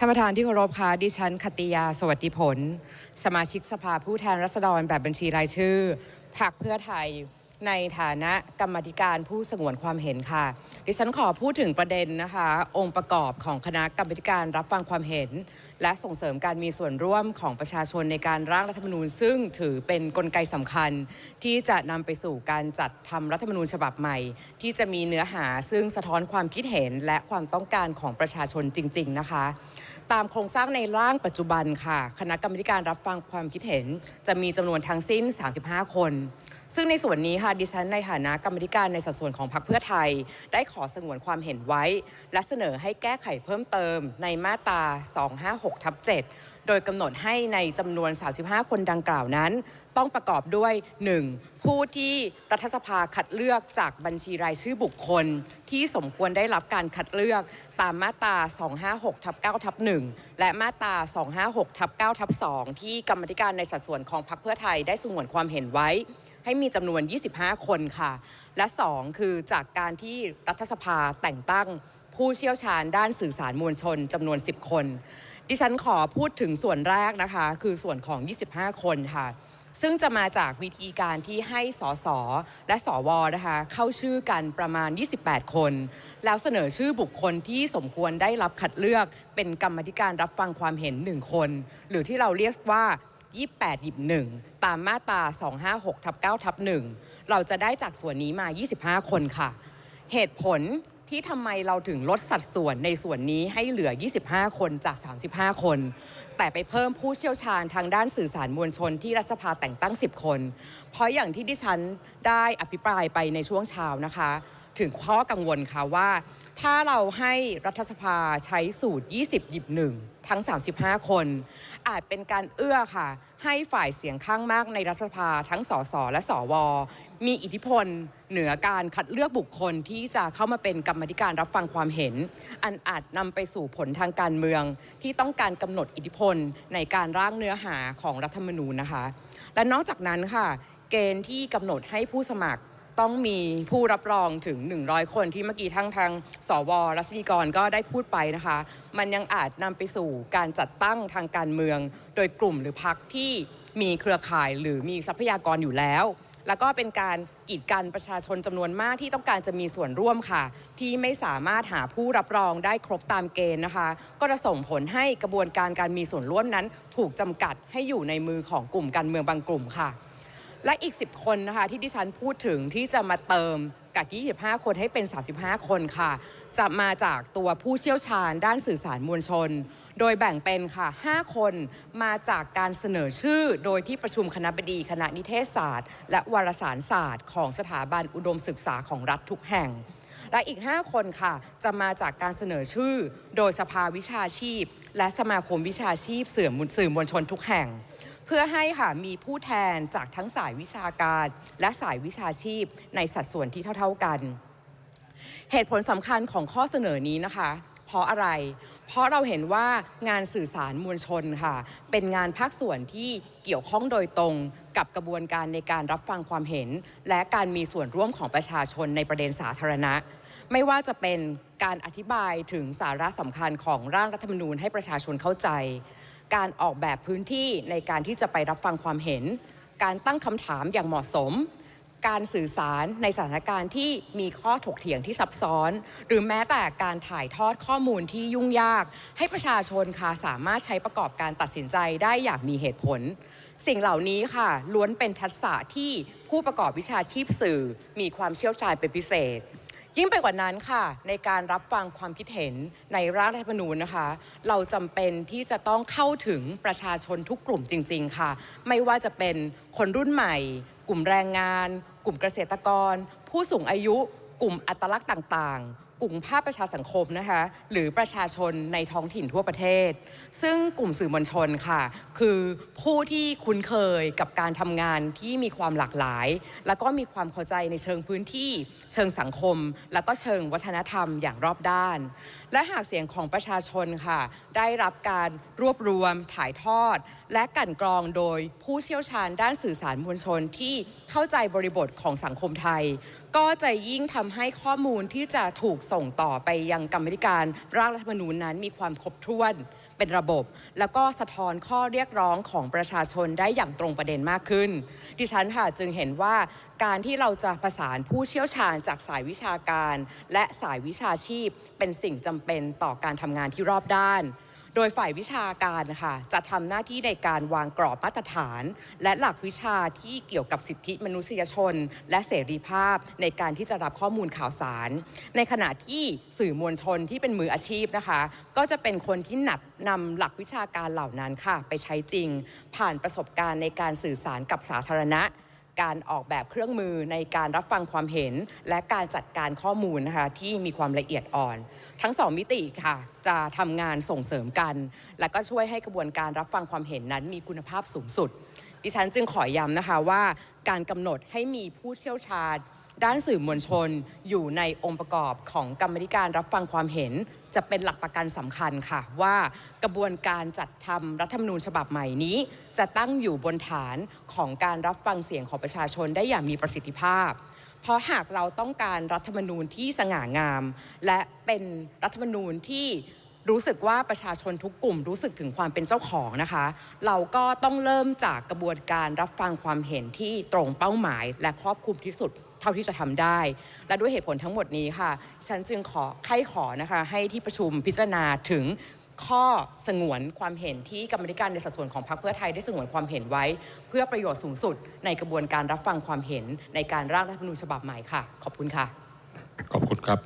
ท่านประธานที่เคารพค่ะดิฉันคติยาสวัสดิผล สมาชิกสภาผู้แทนรัษฎรแบบบัญชีรายชื่อพรรคเพื่อไทย ในฐานะกรรมธิการผู้สงวนความเห็นค่ะ ดิฉันขอพูดถึงประเด็นนะคะ องค์ประกอบของคณะกรรมธิการรับฟังความเห็น และส่งเสริมการมีส่วนร่วมของประชาชนในการร่างรัฐธรรมนูญ ซึ่งถือเป็นกลไกสำคัญ ที่จะนำไปสู่การจัดทำรัฐธรรมนูญฉบับใหม่ ที่จะมีเนื้อหาซึ่งสะท้อนความคิดเห็นและความต้องการของประชาชนจริง ๆ นะคะ ตามโครงสร้างในร่างปัจจุบันค่ะ คณะกรรมธิการรับฟังความคิดเห็น จะมีจำนวนทั้งสิ้น 35 คน ซึ่งในส่วนนี้ค่ะดิฉันในฐานะกรรมธิการในสัดส่วนของพรรคเพื่อไทย ได้ขอสงวนความเห็นไว้ และเสนอให้แก้ไขเพิ่มเติมในมาตรา 256ทับ7โดยกำหนดให้ในจำนวน 35 คนดังกล่าวนั้น ต้องประกอบด้วย 1. ผู้ที่รัฐสภาคัดเลือกจากบัญชีรายชื่อบุคคล ที่สมควรได้รับการคัดเลือกตามมาตรา 256ทับ9ทับ1และมาตรา 256ทับ9ทับ2ที่กรรมธิการในสัดส่วนของพรรคเพื่อไทยได้สงวนความเห็นไว้ ให้มีจำนวน 25 คนค่ะ และ 2 คือจากการที่รัฐสภาแต่งตั้งผู้เชี่ยวชาญด้านสื่อสารมวลชนจำนวน 10 คน ดิฉันขอพูดถึงส่วนแรกนะคะ คือส่วนของ 25 คนค่ะ ซึ่งจะมาจากวิธีการที่ให้สสและสวนะคะ เข้าชื่อกันประมาณ 28 คน แล้วเสนอชื่อบุคคลที่สมควรได้รับคัดเลือก เป็นกรรมธิการรับฟังความเห็น 1 คน หรือที่เราเรียกว่า 28หยิบ1 ตามมาตรา 256ทับ9ทับ1เราจะได้จากส่วนนี้มา 25 คนค่ะ เหตุผลที่ทำไมเราถึงลดสัดส่วนในส่วนนี้ให้เหลือ 25 คนจาก 35 คน แต่ไปเพิ่มผู้เชี่ยวชาญทางด้านสื่อสารมวลชนที่รัฐสภาแต่งตั้ง 10 คน เพราะอย่างที่ดิฉันได้อภิปรายไปในช่วงเช้านะคะ ถึงข้อกังวลค่ะว่า ถ้าเราให้รัฐสภาใช้สูตร 20 หยิบ1ทั้ง 35 คน อาจเป็นการเอื้อค่ะ ให้ฝ่ายเสียงข้างมากในรัฐสภาทั้งสสและสว มีอิทธิพลเหนือการคัดเลือกบุคคลที่จะเข้ามาเป็นกรรมธิการรับฟังความเห็น อันอาจนำไปสู่ผลทางการเมือง ที่ต้องการกำหนดอิทธิพลในการร่างเนื้อหาของรัฐธรรมนูญนะคะ และนอกจากนั้นค่ะ เกณฑ์ที่กำหนดให้ผู้สมัคร ต้องมีผู้รับรองถึง 100 คนที่เมื่อกี้ทั้งทางสวรัศดีกรก็ได้พูดไปนะคะ มันยังอาจนำไปสู่การจัดตั้งทางการเมือง โดยกลุ่มหรือพรรคที่มีเครือข่ายหรือมีทรัพยากรอยู่แล้ว แล้วก็เป็นการกีดกันประชาชนจำนวนมากที่ต้องการจะมีส่วนร่วมค่ะ ที่ไม่สามารถหาผู้รับรองได้ครบตามเกณฑ์นะคะ ก็จะส่งผลให้กระบวนการการมีส่วนร่วมนั้น ถูกจำกัดให้อยู่ในมือของกลุ่มการเมืองบางกลุ่มค่ะ และอีก 10 คนนะคะที่ดิฉันพูดถึงที่จะมาเติมกับ 25 คนให้เป็น 35 คนค่ะ จะมาจากตัวผู้เชี่ยวชาญด้านสื่อสารมวลชน โดยแบ่งเป็นค่ะ 5 คนมาจากการเสนอชื่อ โดยที่ประชุมคณะบดีคณะนิเทศศาสตร์ และวารสารศาสตร์ ของสถาบันอุดมศึกษาของรัฐทุกแห่ง และอีก 5 คนค่ะ จะมาจากการเสนอชื่อ โดยสภาวิชาชีพ และสมาคมวิชาชีพสื่อมวลสื่อมวลชนทุกแห่ง เพื่อให้ค่ะมีผู้แทนจากทั้งสายวิชาการ และสายวิชาชีพในสัดส่วนที่เท่า ๆกัน เหตุผลสำคัญของข้อเสนอนี้นะคะ เพราะอะไร เพราะเราเห็นว่างานสื่อสารมวลชนค่ะ เป็นงานภาคส่วนที่เกี่ยวข้องโดยตรงกับกระบวนการในการรับฟังความเห็น และการมีส่วนร่วมของประชาชนในประเด็นสาธารณะ ไม่ว่าจะเป็นการอธิบายถึงสาระสำคัญของร่างรัฐธรรมนูญให้ประชาชนเข้าใจ การออกแบบพื้นที่ในการที่จะไปรับฟังความเห็น การตั้งคำถามอย่างเหมาะสม การสื่อสารในสถานการณ์ที่มีข้อถกเถียงที่ซับซ้อน หรือแม้แต่การถ่ายทอดข้อมูลที่ยุ่งยาก ให้ประชาชนค่ะสามารถใช้ประกอบการตัดสินใจได้อย่างมีเหตุผล สิ่งเหล่านี้ค่ะล้วนเป็นทักษะที่ผู้ประกอบวิชาชีพสื่อ มีความเชี่ยวชาญเป็นพิเศษ ยิ่งไปกว่านั้นค่ะ ในการรับฟังความคิดเห็นในร่างรัฐธรรมนูญนะคะ เราจำเป็นที่จะต้องเข้าถึงประชาชนทุกกลุ่มจริง ๆ ค่ะ ไม่ว่าจะเป็นคนรุ่นใหม่ กลุ่มแรงงาน กลุ่มเกษตรกร ผู้สูงอายุ กลุ่มอัตลักษณ์ต่าง ๆ กลุ่มภาคประชาสังคมนะคะหรือประชาชนในท้องถิ่นทั่วประเทศ ซึ่งกลุ่มสื่อมวลชนค่ะ คือผู้ที่คุ้นเคยกับการทำงานที่มีความหลากหลาย แล้วก็มีความเข้าใจในเชิงพื้นที่ เชิงสังคม แล้วก็เชิงวัฒนธรรมอย่างรอบด้าน และหากเสียงของประชาชนค่ะ ได้รับการรวบรวมถ่ายทอด และกั่นกรองโดยผู้เชี่ยวชาญด้านสื่อสารมวลชนที่เข้าใจบริบทของสังคมไทยก็จะยิ่งทำให้ข้อมูลที่จะถูกส่งต่อไปยังกรรมาธิการร่างรัฐธรรมนูญนั้นมีความครบถ้วนเป็นระบบ แล้วก็สะท้อนข้อเรียกร้องของประชาชนได้อย่างตรงประเด็นมากขึ้น ดิฉันค่ะจึงเห็นว่าการที่เราจะประสานผู้เชี่ยวชาญจากสายวิชาการ และสายวิชาชีพ เป็นสิ่งจำเป็นต่อการทำงานที่รอบด้าน โดยฝ่ายวิชาการค่ะจะทำหน้าที่ในการวางกรอบมาตรฐาน และหลักวิชาที่เกี่ยวกับสิทธิมนุษยชน และเสรีภาพในการที่จะรับข้อมูลข่าวสาร ในขณะที่สื่อมวลชนที่เป็นมืออาชีพนะคะ ก็จะเป็นคนที่นับนำหลักวิชาการเหล่านั้นค่ะ ไปใช้จริง ผ่านประสบการณ์ในการสื่อสารกับสาธารณะ การออกแบบเครื่องมือในการรับฟังความเห็น และการจัดการข้อมูลนะคะที่มีความละเอียดอ่อน ทั้งสองมิติค่ะ จะทำงานส่งเสริมกัน และก็ช่วยให้กระบวนการรับฟังความเห็นนั้นมีคุณภาพสูงสุด ดิฉันจึงขอย้ำนะคะว่า การกำหนดให้มีผู้เชี่ยวชาญ ด้านสื่อมวลชนอยู่ในองค์ประกอบของกรรมธิการรับฟังความเห็น จะเป็นหลักประกันสำคัญค่ะ ว่ากระบวนการจัดทำรัฐธรรมนูญฉบับใหม่นี้ จะตั้งอยู่บนฐานของการรับฟังเสียงของประชาชนได้อย่างมีประสิทธิภาพ เพราะหากเราต้องการรัฐธรรมนูญที่สง่างาม และเป็นรัฐธรรมนูญที่ รู้สึกว่าประชาชนทุกกลุ่มรู้สึกถึงความเป็นเจ้าของนะคะ เราก็ต้องเริ่มจากกระบวนการรับฟังความเห็นที่ตรงเป้าหมาย และครอบคลุมที่สุดเท่าที่จะทำได้ และด้วยเหตุผลทั้งหมดนี้ค่ะ ฉันจึงขอใครขอนะคะให้ที่ประชุมพิจารณาถึงข้อสงวนความเห็นที่กรรมธิการในสัดส่วนของพรรคเพื่อไทยได้สงวนความเห็นไว้ เพื่อประโยชน์สูงสุดในกระบวนการรับฟังความเห็นในการร่างรัฐธรรมนูญฉบับใหม่ค่ะ ขอบคุณค่ะ ขอบคุณครับ